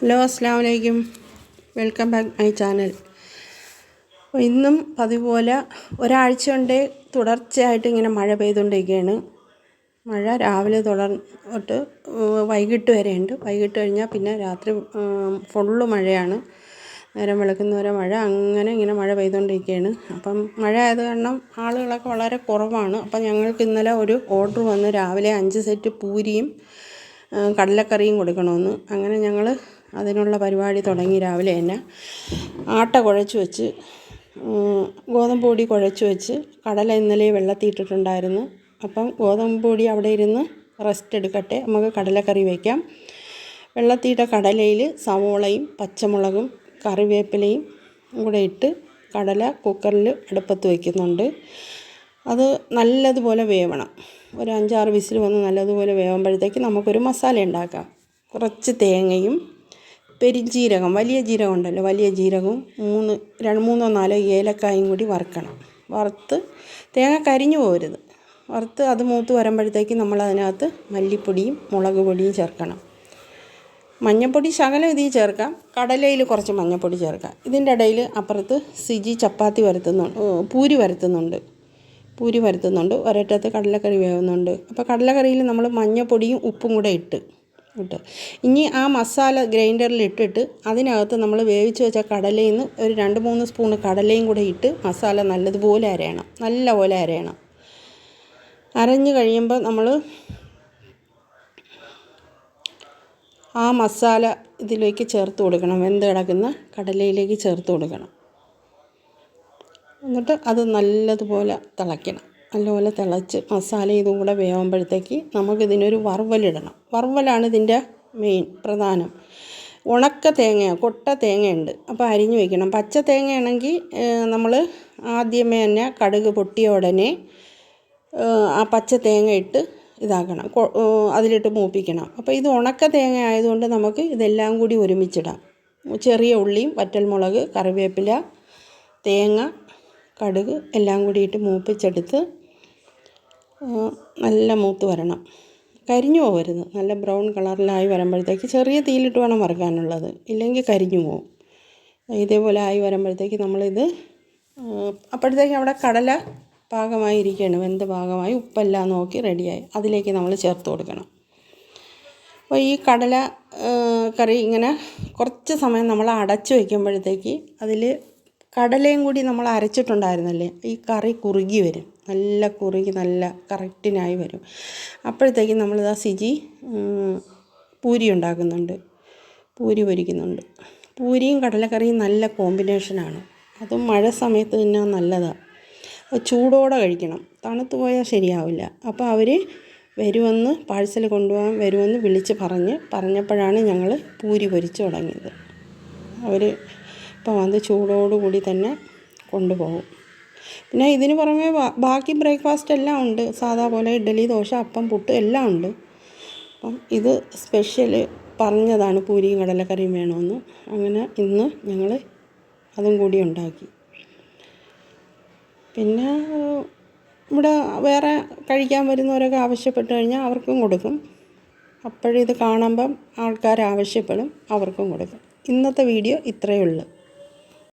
Hello അസ്സാം വലൈക്കും welcome back my channel. ഇന്നും പതിപോലെ പോലെ ഒരാഴ്ച കൊണ്ട് തുടർച്ചയായിട്ട് ഇങ്ങനെ മഴ പെയ്തുകൊണ്ടിരിക്കുകയാണ്. മഴ രാവിലെ തുടർന്നിട്ട് വൈകിട്ട് വരെയുണ്ട്. വൈകിട്ട് കഴിഞ്ഞാൽ പിന്നെ രാത്രി ഫുള്ള് മഴയാണ്. നേരം വെളുക്കുന്നവരെ മഴ. അങ്ങനെ ഇങ്ങനെ മഴ പെയ്തുകൊണ്ടിരിക്കുകയാണ്. അപ്പം മഴ ആയത് കാരണം ആളുകളൊക്കെ വളരെ കുറവാണ്. അപ്പം ഞങ്ങൾക്ക് ഇന്നലെ ഒരു ഓർഡർ വന്ന്. രാവിലെ അഞ്ച് സെറ്റ് പൂരിയും കടലക്കറിയും കൊടുക്കണമെന്ന്. അങ്ങനെ ഞങ്ങൾ അതിനുള്ള പരിപാടി തുടങ്ങി രാവിലെ തന്നെ. ആട്ട കുഴച്ച് വെച്ച് ഗോതമ്പ് പൊടി കുഴച്ച് വെച്ച് കടല ഇന്നലെ വെള്ളത്തിൽ ഇട്ടിട്ടുണ്ടായിരുന്നു. അപ്പം ഗോതമ്പ് പൊടി അവിടെ ഇരുന്ന് റെസ്റ്റ് എടുക്കട്ടെ നമുക്ക് കടലക്കറി വയ്ക്കാം വെള്ളത്തിയിട്ട കടലയിൽ സവോളയും പച്ചമുളകും കറിവേപ്പിലയും കൂടെ ഇട്ട് കടല കുക്കറിൽ അടുപ്പത്ത് വയ്ക്കുന്നുണ്ട് അത് നല്ലതുപോലെ വേവണം. ഒരു അഞ്ചാറ് വിസിൽ വന്ന് നല്ലതുപോലെ വേവുമ്പോഴത്തേക്ക് നമുക്കൊരു മസാല ഉണ്ടാക്കാം. കുറച്ച് തേങ്ങയും പെരിഞ്ജീരകം വലിയ ജീരകം ഉണ്ടല്ലോ വലിയ ജീരകവും മൂന്ന് രണ്ട് മൂന്നോ നാലോ ഏലക്കായും കൂടി വറുക്കണം. വറുത്ത് തേങ്ങ കരിഞ്ഞു പോകരുത്. വറുത്ത് അത് മൂത്ത് വരുമ്പോഴത്തേക്ക് നമ്മൾ അതിനകത്ത് മല്ലിപ്പൊടിയും മുളക് പൊടിയും ചേർക്കണം. മഞ്ഞൾപ്പൊടി ശകലം ഇതിൽ ചേർക്കാം. കടലയിൽ കുറച്ച് മഞ്ഞൾപ്പൊടി ചേർക്കാം. ഇതിന്റെ ഇടയിൽ അപ്പുറത്ത് സിജി ചപ്പാത്തി വരുത്തുന്നുണ്ട്. പൂരി വരുത്തുന്നുണ്ട്. പൂരി വരുത്തുന്നുണ്ട്. ഒരറ്റത്ത് കടലക്കറി വേവുന്നുണ്ട്. അപ്പോൾ കടലക്കറിയിൽ നമ്മൾ മഞ്ഞൾപ്പൊടിയും ഉപ്പും കൂടെ ഇട്ട് ഇട്ട് ഇനി ആ മസാല ഗ്രൈൻഡറിൽ ഇട്ടിട്ട് അതിനകത്ത് നമ്മൾ വേവിച്ച് വെച്ച കടലയിൽ നിന്ന് ഒരു രണ്ട് മൂന്ന് സ്പൂൺ കടലയും കൂടെ ഇട്ട് മസാല നല്ലതുപോലെ അരയണം. നല്ല പോലെ അരയണം. അരഞ്ഞു കഴിയുമ്പോൾ നമ്മൾ ആ മസാല ഇതിലേക്ക് ചേർത്ത് കൊടുക്കണം. വെന്ത് കിടക്കുന്ന കടലയിലേക്ക് ചേർത്ത് കൊടുക്കണം. എന്നിട്ട് അത് നല്ലതുപോലെ തിളയ്ക്കണം. നല്ലപോലെ തിളച്ച് മസാല ഇതും കൂടെ വേവുമ്പോഴത്തേക്ക് നമുക്കിതിനൊരു വറവലിടണം. വറവലാണ് ഇതിന്റെ മെയിൻ പ്രധാനം. ഉണക്ക തേങ്ങ കൊട്ട തേങ്ങയുണ്ട്. അപ്പോൾ അരിഞ്ഞു വയ്ക്കണം പച്ച തേങ്ങയാണെങ്കിൽ നമ്മൾ ആദ്യമേ തന്നെ കടുക് പൊട്ടിയ ഉടനെ ആ പച്ച തേങ്ങ ഇട്ട് ഇതാക്കണം. അതിലിട്ട് മൂപ്പിക്കണം. അപ്പോൾ ഇത് ഉണക്ക തേങ്ങ ആയതുകൊണ്ട് നമുക്ക് ഇതെല്ലാം കൂടി ഒരുമിച്ചിടാം. ചെറിയ ഉള്ളിയും വറ്റൽമുളക് കറിവേപ്പില തേങ്ങ കടുക് എല്ലാം കൂടിയിട്ട് മൂപ്പിച്ചെടുത്ത് നല്ല മൂത്ത് വരണം. കരിഞ്ഞു പോകരുത് നല്ല ബ്രൗൺ കളറിലായി വരുമ്പോഴത്തേക്ക് ചെറിയ തീയിലിട്ട് വേണം വറുക്കാനുള്ളത്. ഇല്ലെങ്കിൽ കരിഞ്ഞു പോകും ഇതേപോലെ ആയി വരുമ്പോഴത്തേക്ക് നമ്മളിത് അപ്പോഴത്തേക്ക് അവിടെ കടല പാകമായി ഇരിക്കുകയാണ്. വെന്ത് പാകമായി ഉപ്പെല്ലാം നോക്കി റെഡിയായി. അതിലേക്ക് നമ്മൾ ചേർത്ത് കൊടുക്കണം. അപ്പോൾ ഈ കടല കറി ഇങ്ങനെ കുറച്ച് സമയം നമ്മൾ അടച്ചു വയ്ക്കുമ്പോഴത്തേക്ക് അതിൽ കടലയും കൂടി നമ്മൾ അരച്ചിട്ടുണ്ടായിരുന്നല്ലേ? ഈ കറി കുറുകി വരും. നല്ല കുറുകി നല്ല കറക്റ്റിനായി വരും. അപ്പോഴത്തേക്ക് നമ്മളിതാ സിജി പൂരി ഉണ്ടാക്കുന്നുണ്ട്. പൂരി പൊരിക്കുന്നുണ്ട്. പൂരിയും കടലക്കറിയും നല്ല കോമ്പിനേഷനാണ്. അതും മഴ സമയത്ത് തന്നെ നല്ലതാണ് ചൂടോടെ കഴിക്കണം. തണുത്തു പോയാൽ ശരിയാവില്ല. അപ്പോൾ അവർ വരുമെന്ന് പാഴ്സൽ കൊണ്ടുപോകാൻ വരുമെന്ന് വിളിച്ച് പറഞ്ഞ് പറഞ്ഞപ്പോഴാണ് ഞങ്ങൾ പൂരി പൊരിച്ച് തുടങ്ങിയത്. അവർ ഇപ്പം അത് ചൂടോടുകൂടി തന്നെ കൊണ്ടുപോകും. പിന്നെ ഇതിന് പുറമെ ബാക്കി ബ്രേക്ക്ഫാസ്റ്റ് എല്ലാം ഉണ്ട്. സാധാ പോലെ ഇഡ്ഡലി ദോശ അപ്പം പുട്ട് എല്ലാം ഉണ്ട്. അപ്പം ഇത് സ്പെഷ്യൽ പറഞ്ഞതാണ് പൂരിയും കടലക്കറിയും വേണമെന്ന് അങ്ങനെ ഇന്ന് ഞങ്ങൾ അതും കൂടി ഉണ്ടാക്കി. പിന്നെ ഇവിടെ വേറെ കഴിക്കാൻ വരുന്നവരൊക്കെ ആവശ്യപ്പെട്ട് കഴിഞ്ഞാൽ അവർക്കും കൊടുക്കും. അപ്പോഴിത് കാണുമ്പം ആൾക്കാർ ആവശ്യപ്പെടും അവർക്കും കൊടുക്കും. ഇന്നത്തെ വീഡിയോ ഇത്രയേ ഉള്ളൂ.